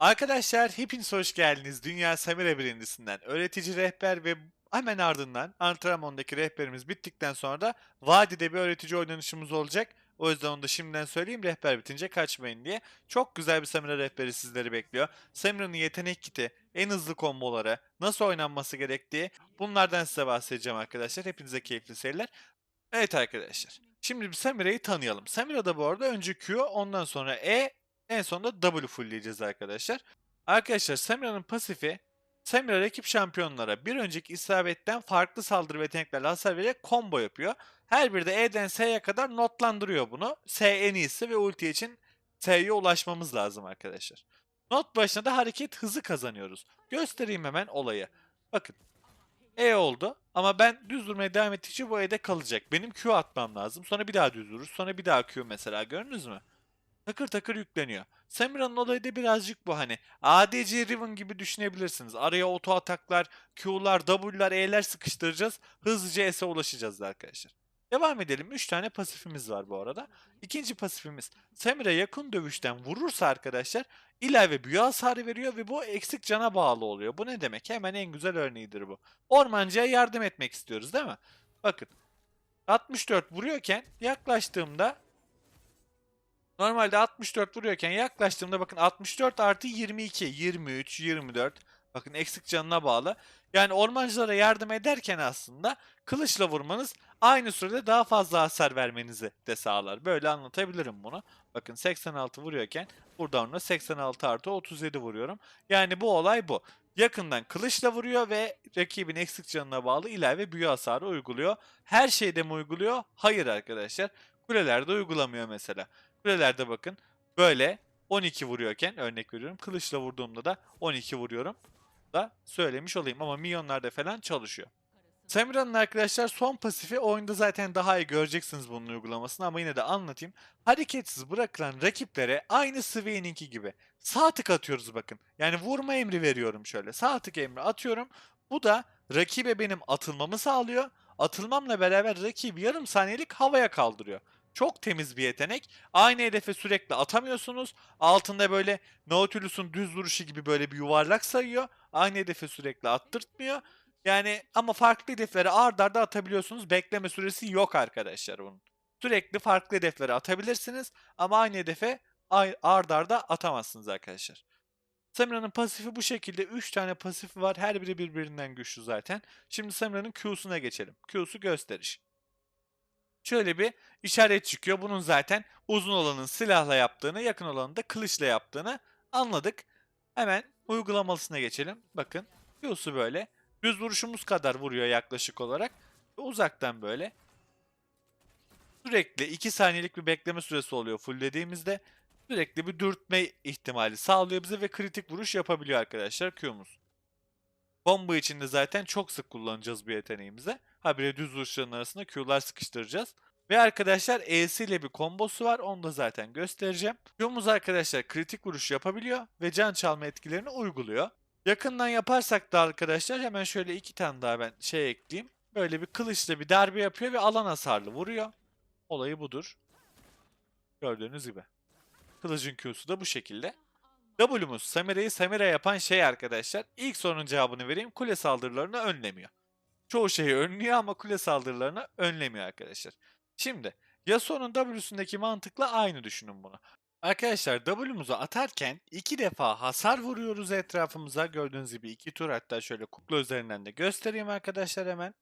Arkadaşlar hepiniz hoş geldiniz. Dünya Samira birincisinden öğretici rehber ve hemen ardından antrenmandaki rehberimiz bittikten sonra da vadide bir öğretici oynanışımız olacak. O yüzden onu da şimdiden söyleyeyim rehber bitince kaçmayın diye. Çok güzel bir Samira rehberi sizleri bekliyor. Samira'nın yetenek kiti, en hızlı komboları, nasıl oynanması gerektiği bunlardan size bahsedeceğim arkadaşlar. Hepinize keyifli seyirler. Evet arkadaşlar. Şimdi bir Samira'yı tanıyalım. Samira da bu arada önce Q, ondan sonra E, en sonunda W fullleyeceğiz arkadaşlar. Arkadaşlar Samira'nın pasifi Samira rakip şampiyonlara bir önceki isabetten farklı saldırı ve yeteneklerle hasar vererek combo yapıyor. Her biri de E'den S'ye kadar notlandırıyor bunu. S en iyisi ve ulti için S'ye ulaşmamız lazım arkadaşlar. Not başına da hareket hızı kazanıyoruz. Göstereyim hemen olayı. Bakın. E oldu ama ben düz durmaya devam ettikçe bu E'de kalacak. Benim Q atmam lazım. Sonra bir daha düz durur. Sonra bir daha Q mesela. Gördünüz mü? Takır takır yükleniyor. Samira'nın olayı da birazcık bu hani. ADC Riven gibi düşünebilirsiniz. Araya oto ataklar, Q'lar, W'lar, E'ler sıkıştıracağız. Hızlıca S'e ulaşacağız arkadaşlar. Devam edelim. 3 tane pasifimiz var bu arada. İkinci pasifimiz Samira yakın dövüşten vurursa arkadaşlar ilave büyü hasarı veriyor ve bu eksik cana bağlı oluyor. Bu ne demek? Hemen en güzel örneğidir bu. Ormancıya yardım etmek istiyoruz değil mi? Bakın 64 vuruyorken yaklaştığımda Normalde 64 vuruyorken yaklaştığımda bakın 64 artı 22, 23, 24. Bakın eksik canına bağlı. Yani ormancılara yardım ederken aslında kılıçla vurmanız aynı sürede daha fazla hasar vermenizi de sağlar. Böyle anlatabilirim bunu. Bakın 86 vuruyorken burada ona 86 artı 37 vuruyorum. Yani bu olay bu. Yakından kılıçla vuruyor ve rakibin eksik canına bağlı ilave büyü hasarı uyguluyor. Her şeyde mi uyguluyor? Hayır arkadaşlar. Kulelerde uygulamıyor mesela. Kulelerde bakın böyle 12 vuruyorken örnek veriyorum. Kılıçla vurduğumda da 12 vuruyorum da söylemiş olayım ama milyonlarda falan çalışıyor. Samira'nın arkadaşlar son pasifi oyunda zaten daha iyi göreceksiniz bunun uygulamasını ama yine de anlatayım. Hareketsiz bırakılan rakiplere aynı Swain'inki gibi sağ tık atıyoruz bakın. Yani vurma emri veriyorum şöyle. Sağ tık emri atıyorum. Bu da rakibe benim atılmamı sağlıyor. Atılmamla beraber rakibi yarım saniyelik havaya kaldırıyor. Çok temiz bir yetenek. Aynı hedefe sürekli atamıyorsunuz. Altında böyle Nautilus'un düz vuruşu gibi böyle bir yuvarlak sayıyor. Aynı hedefe sürekli attırtmıyor. Yani ama farklı hedeflere ard arda atabiliyorsunuz. Bekleme süresi yok arkadaşlar bunun. Sürekli farklı hedeflere atabilirsiniz ama aynı hedefe ard arda atamazsınız arkadaşlar. Samira'nın pasifi bu şekilde 3 tane pasifi var. Her biri birbirinden güçlü zaten. Şimdi Samira'nın Q'suna geçelim. Q'su gösteriş. Şöyle bir işaret çıkıyor. Bunun zaten uzun olanın silahla yaptığını, yakın olanın da kılıçla yaptığını anladık. Hemen uygulamalısına geçelim. Bakın Q'su böyle. Düz vuruşumuz kadar vuruyor yaklaşık olarak. Uzaktan böyle. Sürekli 2 saniyelik bir bekleme süresi oluyor full dediğimizde. Sürekli bir dürtme ihtimali sağlıyor bize ve kritik vuruş yapabiliyor arkadaşlar Q'muz. Combo içinde zaten çok sık kullanacağız bu yeteneğimizi. Habire düz vuruşların arasında Q'lar sıkıştıracağız. Ve arkadaşlar E'si ile bir kombosu var. Onu da zaten göstereceğim. Q'muz arkadaşlar kritik vuruş yapabiliyor ve can çalma etkilerini uyguluyor. Yakından yaparsak da arkadaşlar hemen şöyle iki tane daha ben şey ekleyeyim. Böyle bir kılıçla bir darbe yapıyor ve alan hasarlı vuruyor. Olayı budur. Gördüğünüz gibi. Kılıcın Q'su da bu şekilde. W'muz Samira'yı Samira yapan şey arkadaşlar. İlk sorunun cevabını vereyim. Kule saldırılarını önlemiyor. Çoğu şeyi önlüyor ama kule saldırılarını önlemiyor arkadaşlar. Şimdi Yasuo'nun W'sundaki mantıkla aynı düşünün bunu. Arkadaşlar W'muzu atarken iki defa hasar vuruyoruz etrafımıza. Gördüğünüz gibi iki tur hatta şöyle kukla üzerinden de göstereyim arkadaşlar hemen.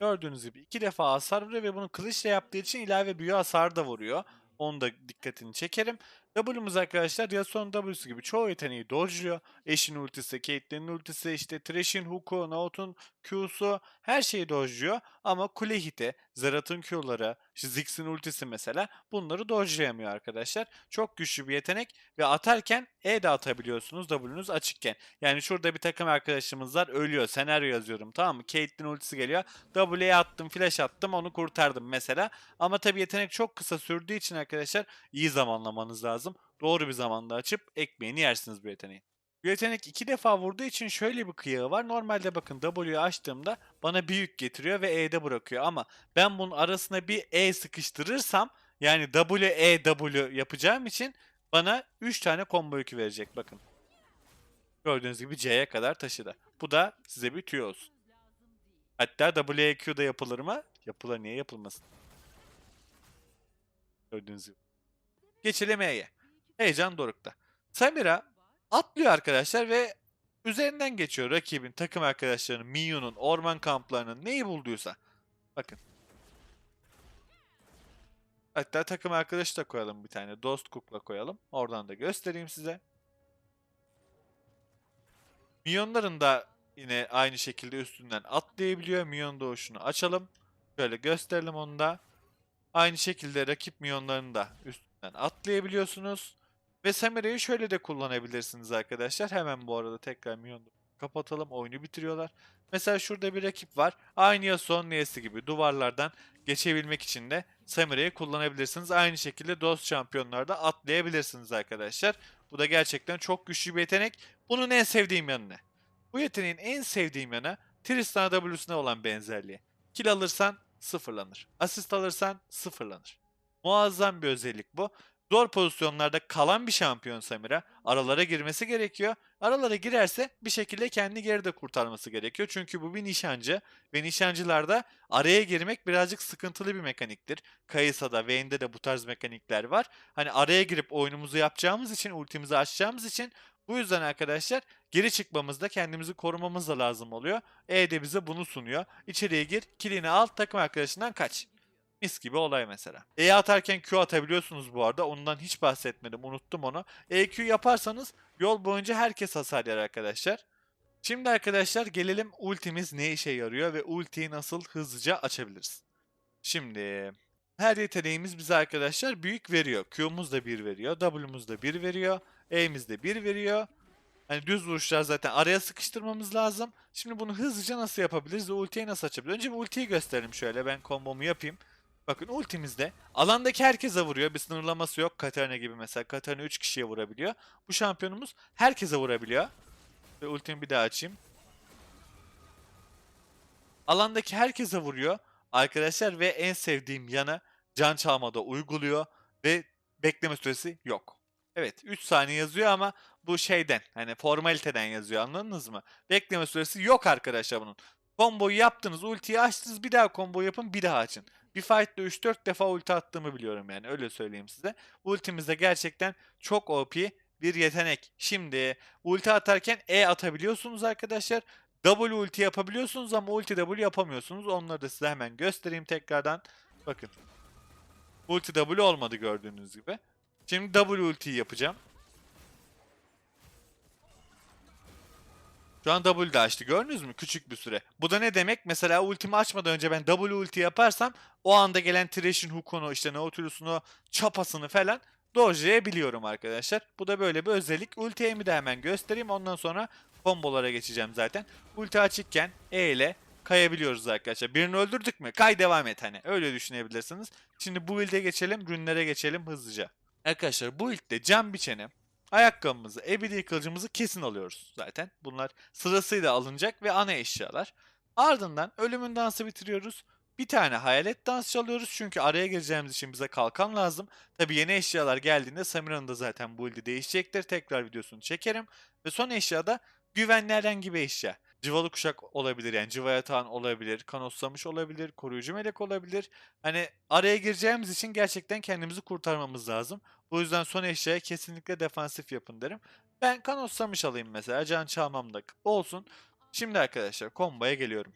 Gördüğünüz gibi iki defa hasar vuruyor ve bunu kılıçla yaptığı için ilave büyü hasar da vuruyor. Onu da dikkatini çekerim. W'muz arkadaşlar Yasuo'nun W'su gibi çoğu yeteneği dodge'luyor. Eşin ultisi, Caitlyn'in ultisi, işte Thresh'in hook'u, Naut'un Q'su her şeyi dodge'luyor. Ama kule hiti, Zerat'ın Q'ları, işte Ziggs'in ultisi mesela bunları dodge'layamıyor arkadaşlar. Çok güçlü bir yetenek ve atarken E de atabiliyorsunuz W'nuz açıkken. Yani şurada bir takım arkadaşımız var ölüyor. Senaryo yazıyorum tamam mı? Caitlyn ultisi geliyor. W'ye attım, flash attım onu kurtardım mesela. Ama tabi yetenek çok kısa sürdüğü için arkadaşlar iyi zamanlamanız lazım. Doğru bir zamanda açıp ekmeğini yersiniz bu yeteneği. Yetenek iki defa vurduğu için şöyle bir kıyağı var. Normalde bakın W'yu açtığımda bana bir yük getiriyor ve E'de bırakıyor. Ama ben bunun arasına bir E sıkıştırırsam yani W, E, W yapacağım için bana 3 tane combo yükü verecek bakın. Gördüğünüz gibi C'ye kadar taşıdı. Bu da size bir tüyo olsun. Hatta WAQ'da yapılır mı? Yapılır niye yapılmasın? Gördüğünüz gibi. Geçelim E'ye. Heyecan dorukta. Samira atlıyor arkadaşlar ve üzerinden geçiyor rakibin, takım arkadaşlarının, Minyon'un, orman kamplarının neyi bulduysa. Bakın. Hatta takım arkadaşı da koyalım bir tane. Dost kukla koyalım. Oradan da göstereyim size. Minyonların da yine aynı şekilde üstünden atlayabiliyor. Minyon doğuşunu açalım. Şöyle gösterelim onu da. Aynı şekilde rakip minyonlarını da üstünden atlayabiliyorsunuz. Ve Samira'yı şöyle de kullanabilirsiniz arkadaşlar. Hemen bu arada tekrar minyonu kapatalım. Oyunu bitiriyorlar. Mesela şurada bir rakip var. Aynı Yasuo'nun N'si gibi duvarlardan geçebilmek için de Samira'yı kullanabilirsiniz. Aynı şekilde Dost şampiyonlarda atlayabilirsiniz arkadaşlar. Bu da gerçekten çok güçlü bir yetenek. Bunun en sevdiğim yanı ne? Bu yeteneğin en sevdiğim yanı Tristana W'sine olan benzerliği. Kill alırsan sıfırlanır. Asist alırsan sıfırlanır. Muazzam bir özellik bu. Zor pozisyonlarda kalan bir şampiyon Samira aralara girmesi gerekiyor. Aralara girerse bir şekilde kendi geride kurtarması gerekiyor. Çünkü bu bir nişancı ve nişancılarda araya girmek birazcık sıkıntılı bir mekaniktir. Kayısa'da, Vayne'de de bu tarz mekanikler var. Hani araya girip oyunumuzu yapacağımız için, ultimizi açacağımız için bu yüzden arkadaşlar geri çıkmamızda kendimizi korumamız da lazım oluyor. E de bize bunu sunuyor. İçeriye gir, kilini al, takım arkadaşından kaç. Mis gibi olay mesela. E atarken Q atabiliyorsunuz bu arada. Ondan hiç bahsetmedim. Unuttum onu. EQ yaparsanız yol boyunca herkes hasar yer arkadaşlar. Şimdi arkadaşlar gelelim ultimiz ne işe yarıyor ve ultiyi nasıl hızlıca açabiliriz. Şimdi her yeteneğimiz bize arkadaşlar büyük veriyor. Q'muz da 1 veriyor. W'muz da 1 veriyor. E'miz de 1 veriyor. Hani düz vuruşlar zaten araya sıkıştırmamız lazım. Şimdi bunu hızlıca nasıl yapabiliriz ve ultiyi nasıl açabiliriz? Önce bir ultiyi gösterelim şöyle. Ben kombomu yapayım. Bakın ultimizde alandaki herkese vuruyor. Bir sınırlaması yok. Katarina gibi mesela. Katarina 3 kişiye vurabiliyor. Bu şampiyonumuz herkese vurabiliyor. Ve ultimi bir daha açayım. Alandaki herkese vuruyor. Arkadaşlar ve en sevdiğim yanı can çalmada uyguluyor ve bekleme süresi yok. Evet 3 saniye yazıyor ama bu şeyden hani formaliteden yazıyor anladınız mı? Bekleme süresi yok arkadaşlar bunun. Komboyu yaptınız, ultiyi açtınız, bir daha combo yapın, bir daha açın. Bir fight'ta 3-4 defa ulti attığımı biliyorum yani öyle söyleyeyim size. Ultimiz de gerçekten çok OP bir yetenek. Şimdi ulti atarken E atabiliyorsunuz arkadaşlar. W ulti yapabiliyorsunuz ama ulti W yapamıyorsunuz. Onları da size hemen göstereyim tekrardan. Bakın. Ulti W olmadı gördüğünüz gibi. Şimdi W ultiyi yapacağım. Şu an W de açtı gördünüz mü? Küçük bir süre. Bu da ne demek? Mesela ultimi açmadan önce ben W ulti yaparsam o anda gelen Thresh'in hook'unu işte Nautilus'unu çapasını falan dodge'layabiliyorum arkadaşlar. Bu da böyle bir özellik. Ulti aim'i de hemen göstereyim. Ondan sonra kombolara geçeceğim zaten. Ulti açıkken E ile kayabiliyoruz arkadaşlar. Birini öldürdük mü? Kay devam et hani. Öyle düşünebilirsiniz. Şimdi bu build'e geçelim. Rünlere geçelim hızlıca. Arkadaşlar bu build'de cam biçeni, ayakkabımızı, ebedi kılıcımızı kesin alıyoruz zaten. Bunlar sırasıyla alınacak ve ana eşyalar. Ardından ölümün dansı bitiriyoruz. Bir tane hayalet dans çalıyoruz çünkü araya gireceğimiz için bize kalkan lazım. Tabi yeni eşyalar geldiğinde Samira'nın da zaten bu build'i değişecektir. Tekrar videosunu çekerim. Ve son eşyada güvenli herhangi bir eşya. Civalı kuşak olabilir yani civa yatağın olabilir, kanoslamış olabilir, koruyucu melek olabilir. Hani araya gireceğimiz için gerçekten kendimizi kurtarmamız lazım. Bu yüzden son eşyaya kesinlikle defansif yapın derim. Ben kanoslamış alayım mesela can çalmam da olsun. Şimdi arkadaşlar komboya geliyorum.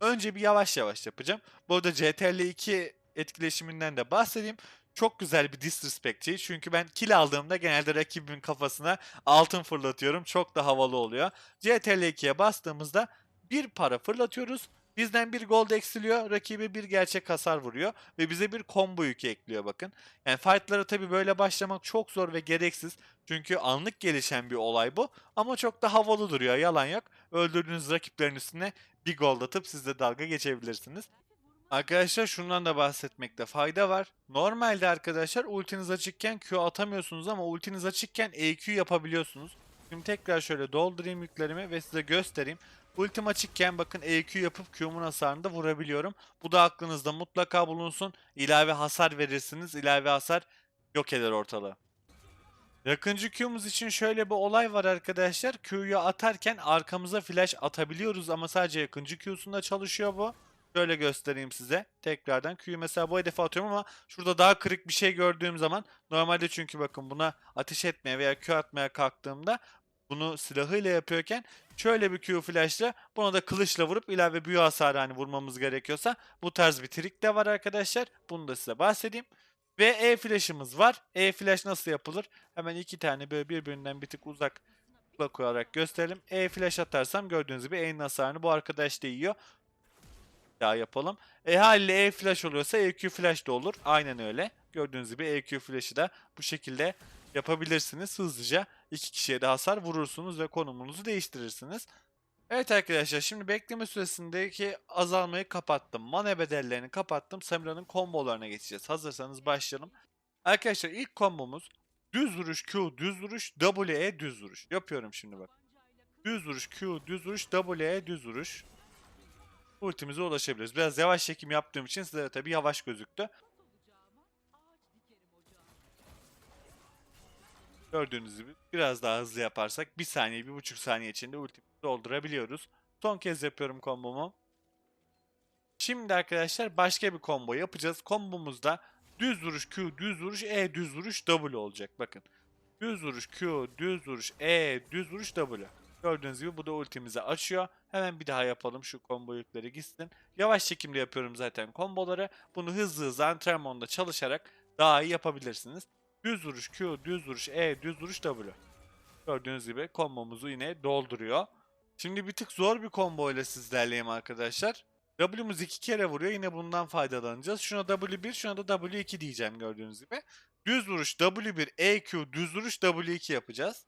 Önce bir yavaş yavaş yapacağım. Bu arada CTRL 2 etkileşiminden de bahsedeyim. Çok güzel bir disrespect şeyi. Çünkü ben kill aldığımda genelde rakibimin kafasına altın fırlatıyorum. Çok da havalı oluyor. CTRL 2'ye bastığımızda bir para fırlatıyoruz. Bizden bir gold eksiliyor. Rakibe bir gerçek hasar vuruyor. Ve bize bir combo yükü ekliyor bakın. Yani fightlara tabi böyle başlamak çok zor ve gereksiz. Çünkü anlık gelişen bir olay bu. Ama çok da havalı duruyor. Yalan yok. Öldürdüğünüz rakiplerin üstüne bir gold atıp siz de dalga geçebilirsiniz. Arkadaşlar şundan da bahsetmekte fayda var. Normalde arkadaşlar ultiniz açıkken Q atamıyorsunuz ama ultiniz açıkken EQ yapabiliyorsunuz. Şimdi tekrar şöyle doldurayım yüklerimi ve size göstereyim. Ultim açıkken bakın EQ yapıp Q'mun hasarını da vurabiliyorum. Bu da aklınızda mutlaka bulunsun. İlave hasar verirsiniz. İlave hasar yok eder ortalığı. Yakıncı Q'muz için şöyle bir olay var arkadaşlar. Q'yu atarken arkamıza flash atabiliyoruz ama sadece yakıncı Q'sunda çalışıyor bu. Şöyle göstereyim size. Tekrardan Q'yu mesela bu hedefe atıyorum ama şurada daha kırık bir şey gördüğüm zaman normalde çünkü bakın buna ateş etmeye veya Q atmaya kalktığımda bunu silahıyla yapıyorken şöyle bir Q flashla buna da kılıçla vurup ilave büyü hasarı hani vurmamız gerekiyorsa bu tarz bir trik de var arkadaşlar. Bunu da size bahsedeyim. Ve E flash'ımız var. E flash nasıl yapılır? Hemen iki tane böyle birbirinden bir tık uzak koyarak gösterelim. E flash atarsam gördüğünüz gibi E'nin hasarını bu arkadaş da yiyor. Daha yapalım. E haliyle E flash oluyorsa EQ flash da olur. Aynen öyle. Gördüğünüz gibi EQ flash'ı da bu şekilde yapabilirsiniz. Hızlıca iki kişiye de hasar vurursunuz ve konumunuzu değiştirirsiniz. Evet arkadaşlar şimdi bekleme süresindeki azalmayı kapattım. Mana bedellerini kapattım. Samira'nın kombolarına geçeceğiz. Hazırsanız başlayalım. Arkadaşlar ilk kombomuz düz vuruş Q düz vuruş W E düz vuruş. Yapıyorum şimdi bak. Düz vuruş Q düz vuruş W E düz vuruş. Ultimize ulaşabiliriz. Biraz yavaş çekim yaptığım için size tabii yavaş gözüktü. Gördüğünüz gibi biraz daha hızlı yaparsak bir saniye, bir buçuk saniye içinde ultimizi doldurabiliyoruz. Son kez yapıyorum kombomu. Şimdi arkadaşlar başka bir combo yapacağız. Kombomuzda düz vuruş Q, düz vuruş E, düz vuruş W olacak. Bakın. Düz vuruş Q, düz vuruş E, düz vuruş W. Gördüğünüz gibi bu da ultimizi açıyor. Hemen bir daha yapalım şu combo yükleri gitsin. Yavaş çekimde yapıyorum zaten komboları. Bunu hızlı hızlı antrenmanda çalışarak daha iyi yapabilirsiniz. Düz vuruş Q, düz vuruş E, düz vuruş W. Gördüğünüz gibi kombomuzu yine dolduruyor. Şimdi bir tık zor bir combo ile sizlerleyim arkadaşlar. W'muz iki kere vuruyor. Yine bundan faydalanacağız. Şuna W1, şuna da W2 diyeceğim gördüğünüz gibi. Düz vuruş W1, EQ, düz vuruş W2 yapacağız.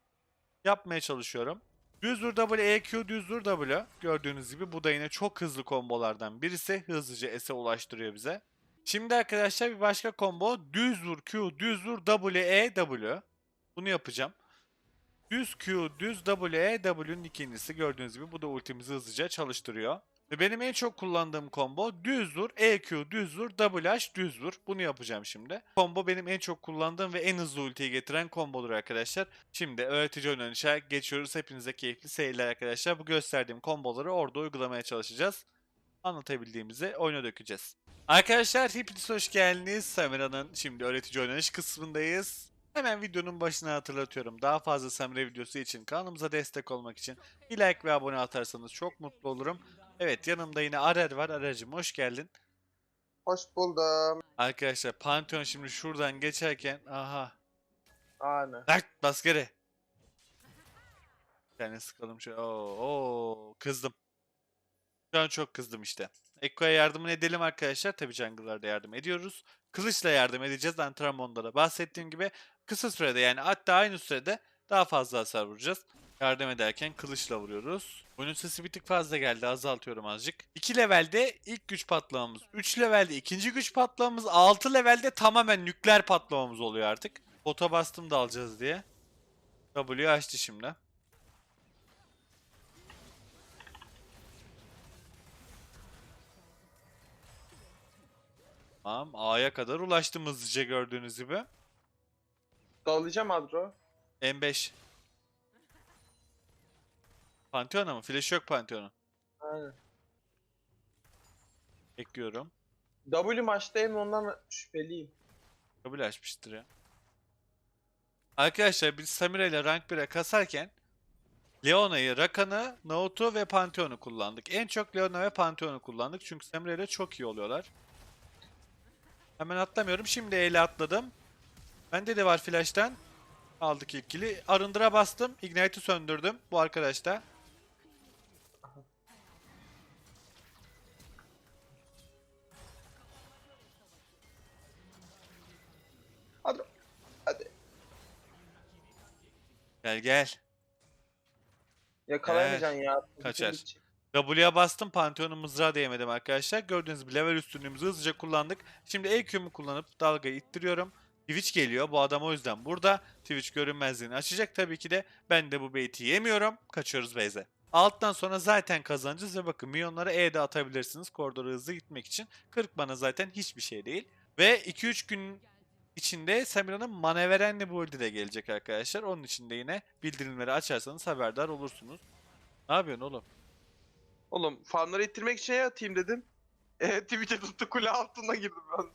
Yapmaya çalışıyorum. Düz vur W, EQ, düz vur W. Gördüğünüz gibi bu da yine çok hızlı kombolardan birisi. Hızlıca S'e ulaştırıyor bize. Şimdi arkadaşlar bir başka combo. Düz vur Q, düz vur W, E, W. Bunu yapacağım. Düz Q, düz W, E, W'nin ikincisi gördüğünüz gibi bu da ultimizi hızlıca çalıştırıyor. Benim en çok kullandığım combo düz vur, EQ, düz vur, WH, düz vur. Bunu yapacağım şimdi. Combo benim en çok kullandığım ve en hızlı ultiyi getiren kombodur arkadaşlar. Şimdi öğretici oynanışa geçiyoruz. Hepinize keyifli seyirler arkadaşlar. Bu gösterdiğim komboları orada uygulamaya çalışacağız. Anlatabildiğimizi oyuna dökeceğiz. Arkadaşlar hepiniz hoş geldiniz. Samira'nın şimdi öğretici oynanış kısmındayız. Hemen videonun başına hatırlatıyorum. Daha fazla Samira videosu için kanalımıza destek olmak için bir like ve abone atarsanız çok mutlu olurum. Evet yanımda yine Arer var. Arer'cim hoş geldin. Hoş buldum. Arkadaşlar Pantheon şimdi şuradan geçerken aha. Aynen. Dert bas geri. Bir tane sıkalım şöyle. Oo, oo, kızdım. Şu an çok kızdım işte. Ekko'ya yardım edelim arkadaşlar. Tabii jungle'larda yardım ediyoruz. Kılıçla yardım edeceğiz antrenmanda da. Bahsettiğim gibi kısa sürede yani hatta aynı sürede daha fazla hasar vuracağız. Yardım ederken kılıçla vuruyoruz. Bunun sesi bir tık fazla geldi. Azaltıyorum azıcık. 2 levelde ilk güç patlamamız. 3 levelde ikinci güç patlamamız. 6 levelde tamamen nükleer patlamamız oluyor artık. Bota bastım da alacağız diye. W açtı şimdi. Tamam A'ya kadar ulaştım hızlıca gördüğünüz gibi. Dağılacağım Adro. M5. Pantheon'a mı? Flash yok Pantheon'un. Aynen. Bekliyorum. W maçtayım ondan şüpheliyim. Kabul açmıştır ya. Arkadaşlar biz Samira ile rank 1'e kasarken Leona'yı, Rakan'ı, Naut'u ve Pantheon'u kullandık. En çok Leona ve Pantheon'u kullandık. Çünkü Samira ile çok iyi oluyorlar. Hemen atlamıyorum. Şimdi E'yle atladım. Bende de var flash'tan. Aldık ilk kill'i. Arındıra bastım. Ignite'ı söndürdüm. Bu arkadaşta. Gel gel. Yakalayamayacaksın ya. kaçar. W'ye bastım. Pantheon'un mızrağı değmedim arkadaşlar. Gördüğünüz gibi level üstünlüğümüzü hızlıca kullandık. Şimdi EQ'mu kullanıp dalgayı ittiriyorum. Twitch geliyor. Bu adam o yüzden burada. Twitch görünmezliğini açacak tabii ki de. Ben de bu bait'i yemiyorum. Kaçıyoruz base'e. Alttan sonra zaten kazanacağız ve bakın milyonlara E'de atabilirsiniz koridora hızlı gitmek için. 40 bana zaten hiçbir şey değil. Ve 2-3 gün içinde Samira'nın Maneverenli build'i de gelecek arkadaşlar. Onun için de yine bildirimleri açarsanız haberdar olursunuz. Ne yapıyorsun oğlum? Oğlum fanları ittirmek için şey atayım dedim. E, Twitch'e tuttu kule altına girdim ben.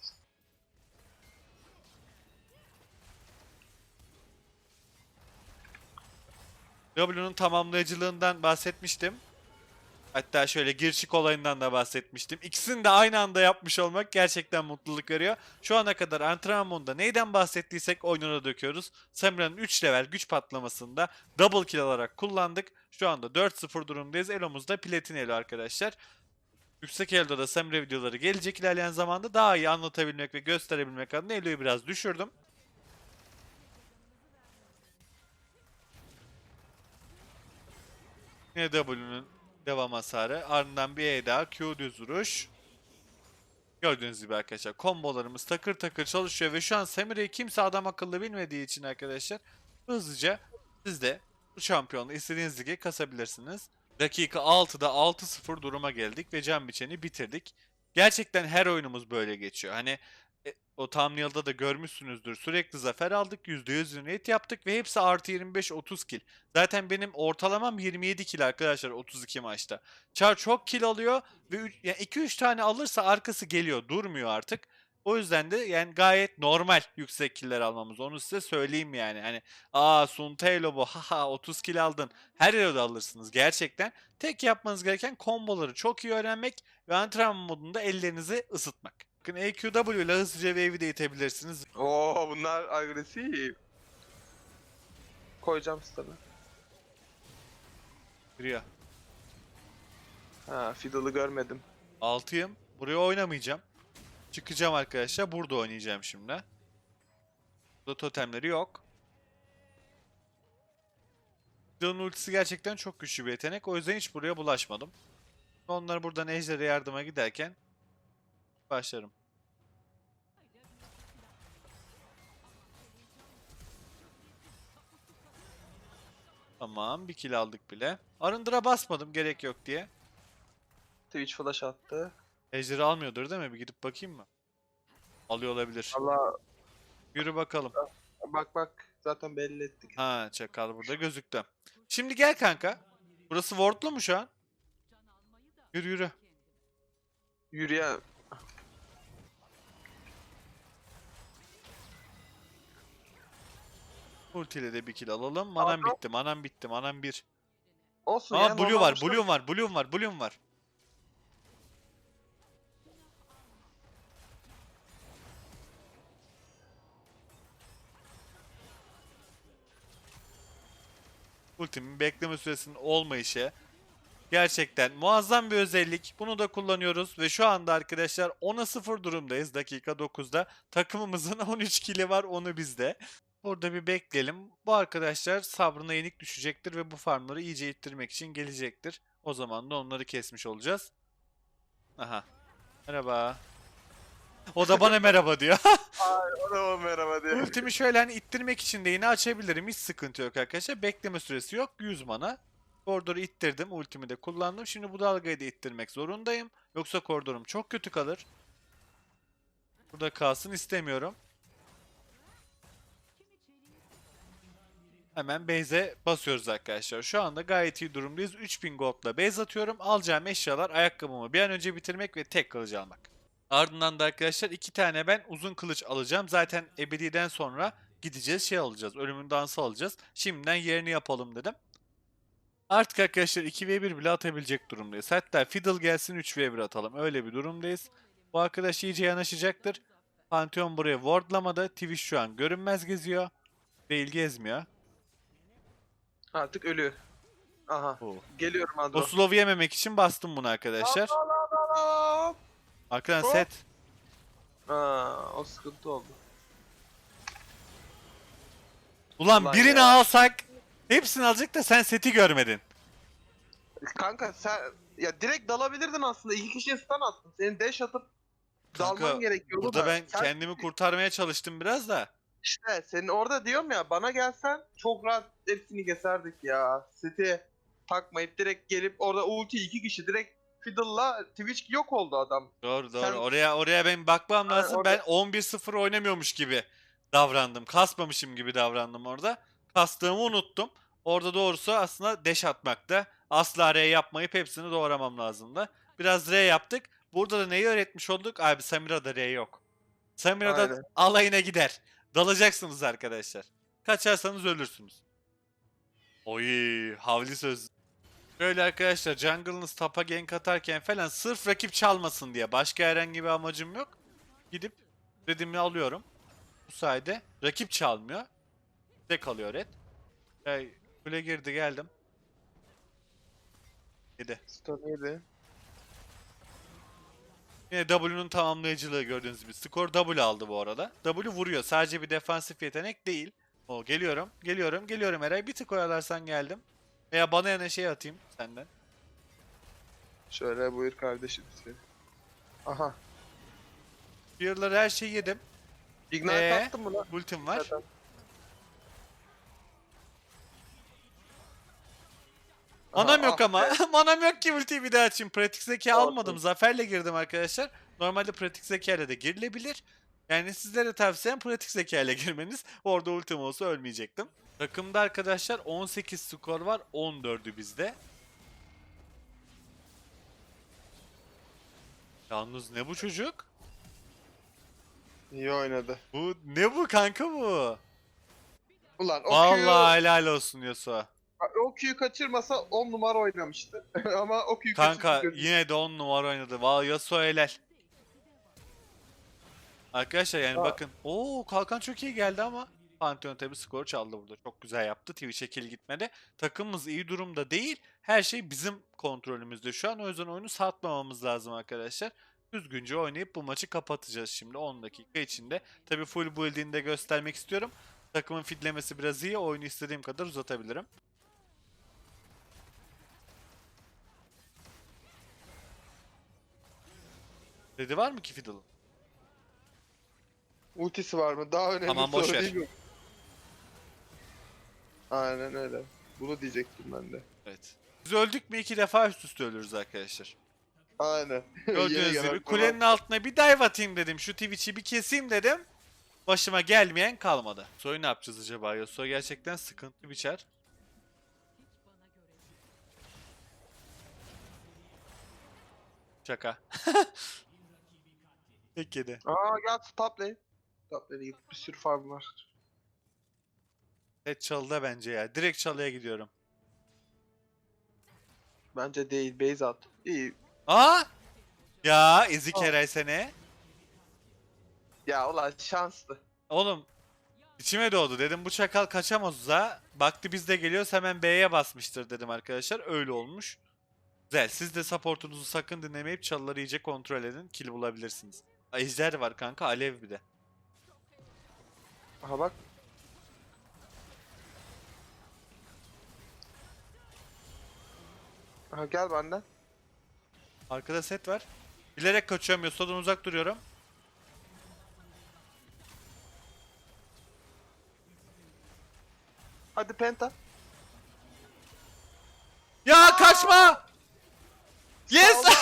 W'nun tamamlayıcılığından bahsetmiştim. Hatta şöyle girişik olayından da bahsetmiştim. İkisini de aynı anda yapmış olmak gerçekten mutluluk veriyor. Şu ana kadar antrenmanda neyden bahsettiysek oyununa döküyoruz. Samira'nın 3 level güç patlamasında double kill alarak kullandık. Şu anda 4-0 durumdayız. Elo'muz da platin elo arkadaşlar. Yüksek Elo'da Samira videoları gelecek ilerleyen zamanda daha iyi anlatabilmek ve gösterebilmek adına Elo'yu biraz düşürdüm. Yine W'nun devam hasarı. Ardından bir E daha. Q düz vuruş. Gördüğünüz gibi arkadaşlar kombolarımız takır takır çalışıyor ve şu an Samira'yı kimse adam akıllı bilmediği için arkadaşlar hızlıca siz de bu şampiyonluğu istediğiniz lige kasabilirsiniz. Dakika 6'da 6-0 duruma geldik ve can biçeni bitirdik. Gerçekten her oyunumuz böyle geçiyor. Hani o thumbnail'da da görmüşsünüzdür. Sürekli zafer aldık. %100 unit yaptık ve hepsi artı 25-30 kill. Zaten benim ortalamam 27 kill arkadaşlar 32 maçta. Char çok kill alıyor ve 2-3 tane alırsa arkası geliyor durmuyor artık. O yüzden de yani gayet normal yüksek killer almamız. Onu size söyleyeyim yani. Hani aa Suntelo bu haha 30 kill aldın. Her yerde alırsınız gerçekten. Tek yapmanız gereken komboları çok iyi öğrenmek ve antrenman modunda ellerinizi ısıtmak. Bakın EQW ile hızlıca wave'i de itebilirsiniz. Oo bunlar agresif. Koyacağım stun'ı. Giriyor. Ha Fiddle'ı görmedim. 6'yım. Buraya oynamayacağım. Çıkacağım arkadaşlar. Burada oynayacağım şimdi. Burada totemleri yok. Fiddle'ın ultisi gerçekten çok güçlü bir yetenek. O yüzden hiç buraya bulaşmadım. Onlar buradan Ejder'e yardıma giderken başlarım. Tamam bir kill aldık bile. Arındıra basmadım gerek yok diye. Twitch flash attı. Ejder'i almıyordur değil mi? Bir gidip bakayım mı? Alıyor olabilir. Allah Yürü bakalım. bak bak zaten belli ettik. Ha çakal burada gözüktü. Şimdi gel kanka. Burası wardlu mu şu an? Yürü yürü. Yürüyen Ultiyle de bir kill alalım. Manam bitti, manam bitti, manam bir. olsun Aa ya. blue normal var, maçta- blue var, blue var, blue var. Ultimin bekleme süresinin olmayışı gerçekten muazzam bir özellik. Bunu da kullanıyoruz ve şu anda arkadaşlar 10'a 0 durumdayız dakika 9'da. Takımımızın 13 kili var onu bizde. Burada bir bekleyelim. Bu arkadaşlar sabrına yenik düşecektir ve bu farmları iyice ittirmek için gelecektir. O zaman da onları kesmiş olacağız. Aha. Merhaba. O da bana merhaba diyor. Adama merhaba diye. Ultimi şöyle hani ittirmek için de yine açabilirim. Hiç sıkıntı yok arkadaşlar. Bekleme süresi yok. 100 mana. Koridoru ittirdim. Ultimi de kullandım. Şimdi bu dalgayı da ittirmek zorundayım. Yoksa koridorum çok kötü kalır. Burada kalsın istemiyorum. Hemen base'e basıyoruz arkadaşlar. Şu anda gayet iyi durumdayız. 3000 gold'la base atıyorum. Alacağım eşyalar ayakkabımı bir an önce bitirmek ve tek kılıcı almak. Ardından da arkadaşlar iki tane ben uzun kılıç alacağım. Zaten ebediden sonra gideceğiz şey alacağız. Ölümün dansı alacağız. Şimdiden yerini yapalım dedim. Artık arkadaşlar 2v1 bile atabilecek durumdayız. Hatta Fiddle gelsin 3v1 atalım. Öyle bir durumdayız. Bu arkadaş iyice yanaşacaktır. Pantheon buraya wardlamadı. Twitch şu an görünmez geziyor. Değil gezmiyor. Artık ölü. Aha. Oo. Geliyorum Adro. O slow'u yememek için bastım bunu arkadaşlar. Hop. Arkadan Hop. set. Aa, o sıkıntı oldu. Ulan Ulan birini ya. alsak hepsini alacak da sen seti görmedin. Kanka sen ya direkt dalabilirdin aslında. İki kişiye stun attın. Senin dash atıp Kanka, dalman gerekiyordu Burada da. ben Sen kendimi kurtarmaya çalıştım biraz da. İşte senin orada diyorum ya bana gelsen çok rahat hepsini keserdik ya. Seti takmayıp direkt gelip orada ulti iki kişi direkt Fiddle'la Twitch yok oldu adam. Doğru doğru. Sen- Oraya oraya ben bakmam lazım. orada- Ben 11-0 oynamıyormuş gibi davrandım. Kasmamışım gibi davrandım orada. Kastığımı unuttum. Orada doğrusu aslında deş atmakta. Asla R yapmayıp hepsini doğramam lazımdı. Biraz R yaptık. Burada da neyi öğretmiş olduk? Abi Samira'da R yok. Samira'da Aynen. alayına gider. Dalacaksınız arkadaşlar. Kaçarsanız ölürsünüz. Oy havli söz. Böyle arkadaşlar jungle'ınız tapa gank atarken falan sırf rakip çalmasın diye başka herhangi bir amacım yok. Gidip dediğimi alıyorum. Bu sayede rakip çalmıyor. Size kalıyor red. Hey, kule girdi geldim. Yedi. Stun yedi. Yine W'nun tamamlayıcılığı gördüğünüz gibi. Skor W aldı bu arada. W vuruyor. Sadece bir defansif yetenek değil. O geliyorum. Geliyorum. Geliyorum Eray. Bir tık oyalarsan geldim. Veya bana yana şey atayım senden. Şöyle buyur kardeşim. Aha. Spear'ları her şeyi yedim. Ignite Ee? attın mı lan? Ultim var. Zaten. Manam yok ama. Manam yok ki ultiyi bir daha açayım. Pratik zeka Olsun. almadım. Zaferle girdim arkadaşlar. Normalde pratik zeka ile de girilebilir. Yani sizlere tavsiyem pratik zeka ile girmeniz. Orada ultim olsa ölmeyecektim. Takımda arkadaşlar 18 skor var. 14'ü bizde. Yalnız ne bu çocuk? İyi oynadı. Bu ne bu kanka bu? Ulan o Vallahi helal olsun Yasuo. O Q'yu kaçırmasa 10 numara oynamıştı. Ama o Q'yu Kanka kaçırdı. yine de 10 numara oynadı. Vallahi Yasuo helal. Arkadaşlar yani Ha. bakın. Oo kalkan çok iyi geldi ama Pantheon tabi skoru çaldı burada. Çok güzel yaptı. Twitch'e kill gitmedi. Takımımız iyi durumda değil. Her şey bizim kontrolümüzde şu an. O yüzden oyunu satmamamız lazım arkadaşlar. Düzgünce oynayıp bu maçı kapatacağız şimdi 10 dakika içinde. Tabi full build'ini de göstermek istiyorum. Takımın fitlemesi biraz iyi. Oyunu istediğim kadar uzatabilirim. Dedi var mı ki Fiddle'ın? Ultisi var mı? Daha önemli Tamam, boş soru ver. değil mi? Aynen öyle. Bunu diyecektim ben de. Evet. Biz öldük mü iki defa üst üste ölürüz arkadaşlar. Aynen. Yeni Gördüğünüz gelen gibi falan. kulenin altına bir dive atayım dedim. Şu Twitch'i bir keseyim dedim. Başıma gelmeyen kalmadı. Soyu ne yapacağız acaba? Yasuo gerçekten sıkıntı biçer. Şaka. Peki de. Aa gel top lane. Top lane'e git. Bir sürü farm var. Evet çalıda bence ya. Direkt çalıya gidiyorum. Bence değil. Base at. İyi. Aa! Ya ezik. Eray sene. Ya ulan şanslı. Oğlum içime doğdu dedim bu çakal kaçamaz. Baktı biz de geliyoruz hemen B'ye basmıştır dedim arkadaşlar. Öyle olmuş. Güzel. Siz de supportunuzu sakın dinlemeyip çalıları iyice kontrol edin. Kill bulabilirsiniz. Ejder var kanka. Alev bir de. Aha bak. Aha gel benden. Arkada set var. Bilerek kaçıyorum. Yasuo'dan uzak duruyorum. Hadi penta. Ya kaçma! Yes!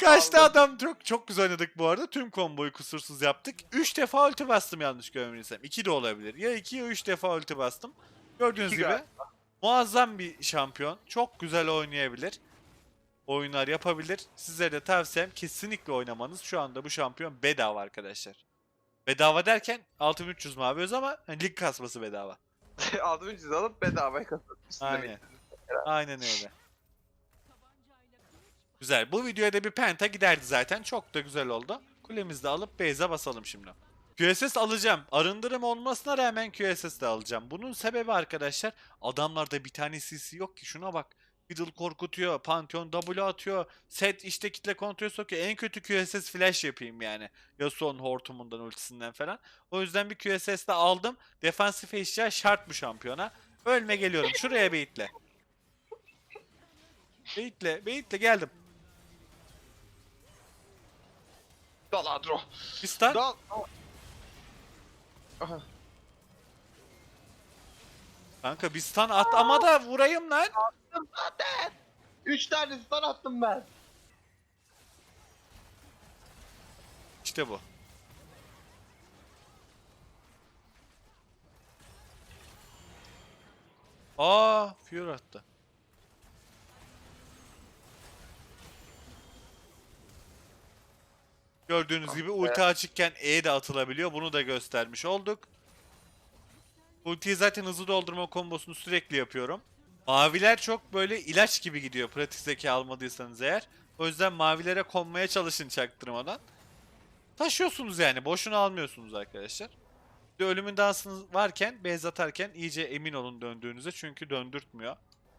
Kaçtı adam. Çok çok güzel oynadık bu arada. Tüm komboyu kusursuz yaptık. 3 defa ulti bastım yanlış görmediysem. 2 de olabilir. Ya 2 ya 3 defa ulti bastım. Gördüğünüz İki gibi galiba. muazzam bir şampiyon. Çok güzel oynayabilir. Oyunlar yapabilir. Size de tavsiyem kesinlikle oynamanız. Şu anda bu şampiyon bedava arkadaşlar. Bedava derken 6300 mavi öz ama hani lig kasması bedava. Aldım ücret alıp bedavaya kazandım. Aynen. Aynen öyle. Güzel. Bu videoya da bir penta giderdi zaten. Çok da güzel oldu. Kulemizi de alıp base'e basalım şimdi. QSS alacağım. Arındırım olmasına rağmen QSS de alacağım. Bunun sebebi arkadaşlar adamlarda bir tane CC yok ki şuna bak. Fiddle korkutuyor, Pantheon W atıyor, set işte kitle kontrol sokuyor. En kötü QSS flash yapayım yani. Yasuo'nun hortumundan ultisinden falan. O yüzden bir QSS de aldım. Defansif eşya şart bu şampiyona. Ölme geliyorum. Şuraya beyitle. Beyitle, beyitle geldim. Daladro. Bir stun. Kanka bir stun at ama da vurayım lan. Attım zaten. 3 tane stun attım ben. İşte bu. Aa, Fury attı. Gördüğünüz gibi ulti açıkken E de atılabiliyor. Bunu da göstermiş olduk. Ultiyi zaten hızlı doldurma kombosunu sürekli yapıyorum. Maviler çok böyle ilaç gibi gidiyor pratik zeka almadıysanız eğer. O yüzden mavilere konmaya çalışın çaktırmadan. Taşıyorsunuz yani. Boşuna almıyorsunuz arkadaşlar. Bir de ölümün dansınız varken, base atarken iyice emin olun döndüğünüze çünkü döndürtmüyor.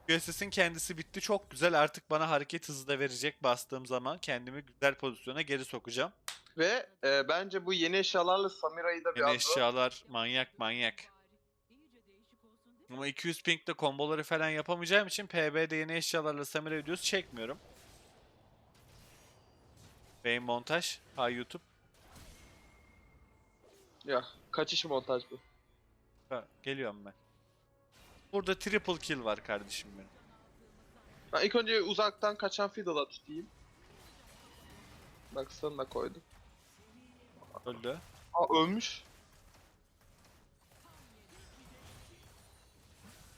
USS'in kendisi bitti. Çok güzel. Artık bana hareket hızı da verecek bastığım zaman kendimi güzel pozisyona geri sokacağım. Ve e, bence bu yeni eşyalarla Samira'yı da Yeni biraz da- eşyalar manyak manyak. Ama 200 pink'te komboları falan yapamayacağım için PB'de yeni eşyalarla Samira videosu çekmiyorum. Beyin montaj. Ha YouTube. Ya kaçış montaj bu. Ha, geliyorum ben. Burada triple kill var kardeşim benim. Ben ilk önce uzaktan kaçan Fiddle'a tutayım. Bak sana da koydum. Öldü. Aa ölmüş.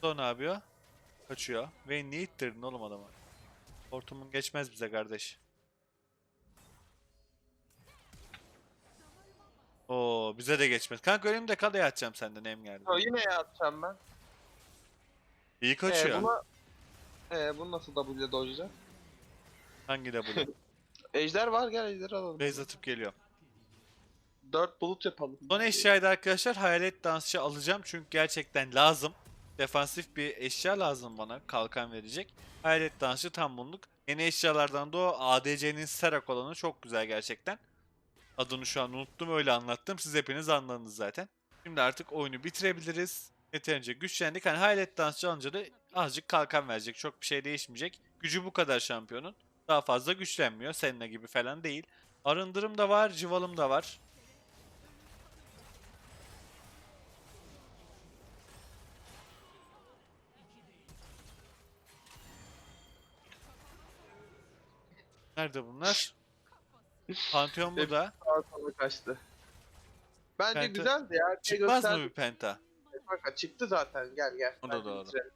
O ne yapıyor? Kaçıyor. Vayne niye ittirdin oğlum adamı? Hortumun geçmez bize kardeş. Oo bize de geçmez. Kanka önümde kalaya atacağım senden hem geldi. Yine atacağım ben. İyi kaçıyor. Ee, buna... Ee, bunu nasıl W'de dojlayacağım? Hangi bu? Ejder var gel ejder alalım. Base atıp geliyor. 4 bulut yapalım. Son eşyayı da arkadaşlar hayalet dansçı alacağım çünkü gerçekten lazım. Defansif bir eşya lazım bana kalkan verecek. Hayalet dansçı tam bunluk. Yeni eşyalardan da o ADC'nin Serak olanı çok güzel gerçekten. Adını şu an unuttum öyle anlattım. Siz hepiniz anladınız zaten. Şimdi artık oyunu bitirebiliriz. Yeterince güçlendik. Hani hayalet dansçı alınca da azıcık kalkan verecek. Çok bir şey değişmeyecek. Gücü bu kadar şampiyonun. Daha fazla güçlenmiyor. Senna gibi falan değil. Arındırım da var, civalım da var. Nerede bunlar? Pantheon burada. Sağa sola kaçtı. Bence Penta- güzeldi ya. Şey Çıkmaz mı bir penta? Kanka çıktı zaten gel gel. O da doğru. bitirelim.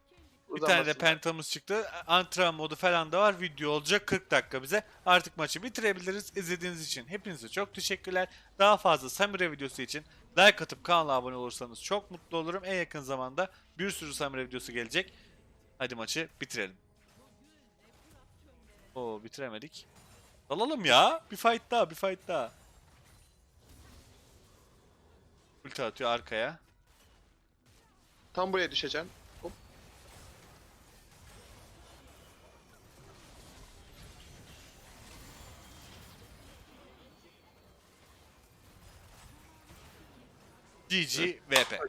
Bir tane de pentamız çıktı. Antrenman modu falan da var. Video olacak 40 dakika bize. Artık maçı bitirebiliriz. İzlediğiniz için hepinize çok teşekkürler. Daha fazla Samira videosu için like atıp kanala abone olursanız çok mutlu olurum. En yakın zamanda bir sürü Samira videosu gelecek. Hadi maçı bitirelim. Oo bitiremedik. Dalalım ya. Bir fight daha, bir fight daha. Ulti atıyor arkaya. Tam buraya düşeceğim. Hop. GG VP.